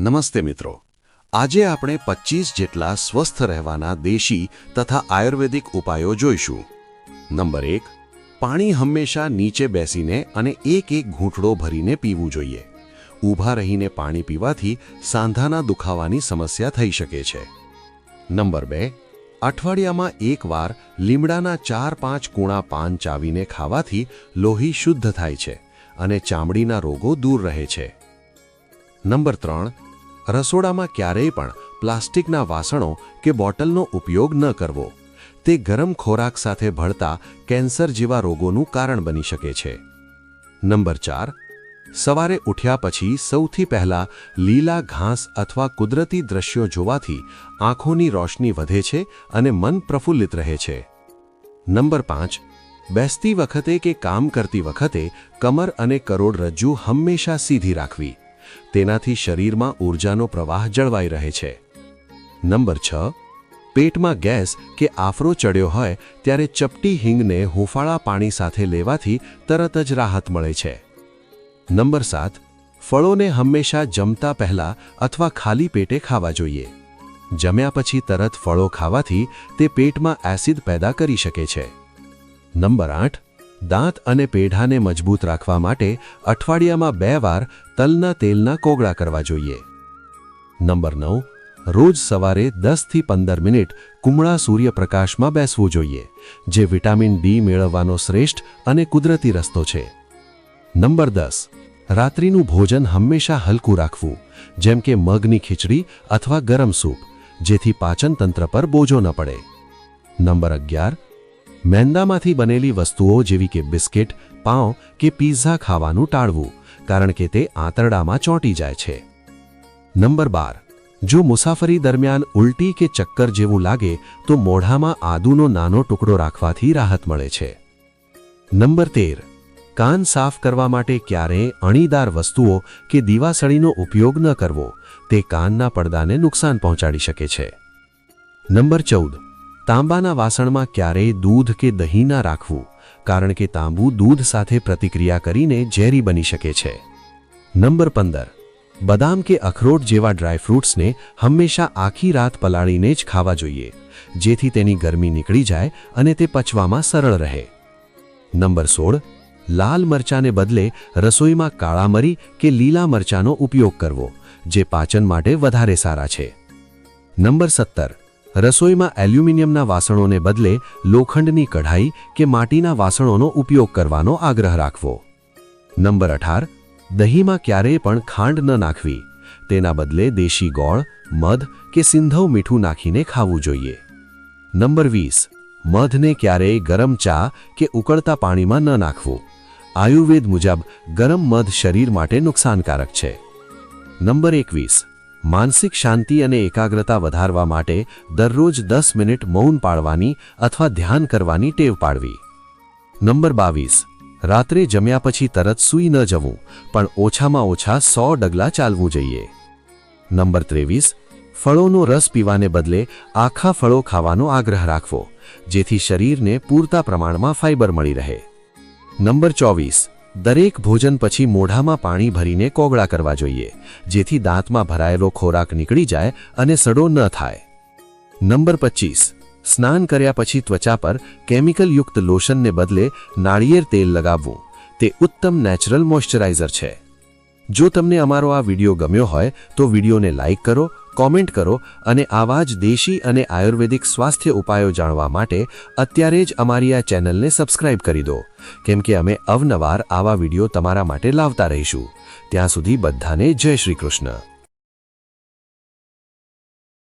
નમસ્તે મિત્રો. આજે આપણે 25 જેટલા સ્વસ્થ રહેવાના દેશી તથા આયુર્વેદિક ઉપાયો જોઈશું. નંબર એક, પાણી હંમેશા નીચે બેસીને અને એક એક ઘૂંટડો ભરીને પીવું જોઈએ. ઊભા રહીને પાણી પીવાથી સાંધાના દુખાવાની સમસ્યા થઈ શકે છે. નંબર બે, અઠવાડિયામાં એકવાર લીમડાના ચાર પાંચ કૂણા પાન ચાવીને ખાવાથી લોહી શુદ્ધ થાય છે અને ચામડીના રોગો દૂર રહે છે. નંબર ત્રણ રસોડામાં ક્યારેય પણ પ્લાસ્ટિકના વાસણો કે બોટલનો ઉપયોગ ન કરવો. તે ગરમ ખોરાક સાથે ભળતા કેન્સર જેવા રોગોનું કારણ બની શકે છે. નંબર ચાર, સવારે ઉઠ્યા પછી સૌથી પહેલા લીલા ઘાસ અથવા કુદરતી દ્રશ્યો જોવાથી આંખોની રોશની વધે છે અને મન પ્રફુલ્લિત રહે છે. નંબર પાંચ, બેસતી વખતે કે કામ કરતી વખતે કમર અને કરોડરજ્જુ હંમેશા સીધી રાખવી. તેનાથી શરીરમાં ઊર્જાનો પ્રવાહ જળવાઈ રહે છે. નંબર છ, પેટમાં ગેસ કે આફરો ચડ્યો હોય ત્યારે ચપટી હિંગને હુંફાળા પાણી સાથે લેવાથી તરત જ રાહત મળે છે. નંબર સાત, ફળોને હંમેશા જમતા પહેલા અથવા ખાલી પેટે ખાવા જોઈએ. જમ્યા પછી તરત ફળો ખાવાથી તે પેટમાં એસિડ પેદા કરી શકે છે. નંબર આઠ દાંત અને પેઢાને મજબૂત રાખવા માટે અઠવાડિયામાં બે વાર તલના તેલના કોગળા કરવા જોઈએ. નંબર નવ, રોજ સવારે દસથી પંદર મિનિટ કુમળા સૂર્યપ્રકાશમાં બેસવું જોઈએ, જે વિટામિન ડી મેળવવાનો શ્રેષ્ઠ અને કુદરતી રસ્તો છે. નંબર દસ, રાત્રિનું ભોજન હંમેશા હલકું રાખવું, જેમ કે મગની ખીચડી અથવા ગરમ સૂપ, જેથી પાચન તંત્ર પર બોજો ન પડે. નંબર અગિયાર મેંદામાંથી બનેલી વસ્તુઓ જેવી કે બિસ્કિટ, પાઉં કે પિઝા ખાવાનું ટાળવું, કારણ કે તે આંતરડામાં ચોંટી જાય છે. નંબર બાર. જો મુસાફરી દરમિયાન ઉલટી કે ચક્કર જેવું લાગે, તો મોઢામાં આદુનો નાનો ટુકડો રાખવાથી રાહત મળે છે. નંબર તેર. કાન સાફ કરવા માટે ક્યારેય અણીદાર વસ્તુઓ કે દીવાસળીનો ઉપયોગ ન કરવો, તે કાનના પડદાને નુકસાન પહોંચાડી શકે છે. નંબર ચૌદ. તાંબાના વાસણમાં ક્યારેય દૂધ કે દહીં ના રાખવું, કારણ કે તાંબુ દૂધ સાથે પ્રતિક્રિયા કરીને ઝેરી બની શકે છે. નંબર પંદર. બદામ કે અખરોટ જેવા ડ્રાયફ્રૂટ્સને હંમેશા આખી રાત પલાળીને જ ખાવા જોઈએ, જેથી તેની ગરમી નીકળી જાય અને તે પચવામાં સરળ રહે. નંબર સોળ. લાલ મરચાને બદલે રસોઈમાં કાળા મરી કે લીલા મરચાનો ઉપયોગ કરવો, જે પાચન માટે વધારે સારા છે. નંબર સત્તર. રસોઈમાં એલ્યુમિનિયમના વાસણોને બદલે લોખંડની કઢાઈ કે માટીના વાસણોનો ઉપયોગ કરવાનો આગ્રહ રાખવો. નંબર અઢાર, દહીંમાં ક્યારેય પણ ખાંડ ન નાખવી. તેના બદલે દેશી ગોળ, મધ કે સિંધવ મીઠું નાખીને ખાવું જોઈએ. નંબર વીસ, મધને ક્યારેય ગરમ ચા કે ઉકળતા પાણીમાં ન નાખવું. આયુર્વેદ મુજબ ગરમ મધ શરીર માટે નુકસાનકારક છે. નંબર એકવીસ માનસિક શાંતિ અને એકાગ્રતા વધારવા માટે દરરોજ દસ મિનિટ મૌન પાળવાની અથવા ધ્યાન કરવાની ટેવ પાડવી. નંબર બાવીસ. રાત્રે જમ્યા પછી તરત સૂઈ ન જવું, પણ ઓછામાં ઓછા સો ડગલા ચાલવું જોઈએ. નંબર ત્રેવીસ. ફળોનો રસ પીવાને બદલે આખા ફળો ખાવાનો આગ્રહ રાખવો, જેથી શરીરને પૂરતા પ્રમાણમાં ફાઇબર મળી રહે. નંબર ચોવીસ. દરેક ભોજન પછી મોઢામાં પાણી ભરીને કોગળા કરવા જોઈએ, જેથી દાંતમાં ભરાયેલો ખોરાક નીકળી જાય અને સડો ન થાય. નંબર પચીસ. સ્નાન કર્યા પછી ત્વચા પર કેમિકલયુક્ત લોશનને બદલે નાળિયેર તેલ લગાવવું. તે ઉત્તમ નેચરલ મોઇશ્ચરાઇઝર છે. જો તમને અમારો આ વીડિયો ગમ્યો હોય, તો વિડીયોને લાઇક કરો, કોમેન્ટ કરો અને આવા જ દેશી અને આયુર્વેદિક સ્વાસ્થ્ય ઉપાયો જાણવા માટે અત્યારે જ અમારી આ ચેનલને સબસ્ક્રાઇબ કરી દો. કેમ કે અમે અવનવાર આવા વીડિયો તમારા માટે લાવતા રહીશું. ત્યાં સુધી બધાને જય શ્રી કૃષ્ણ.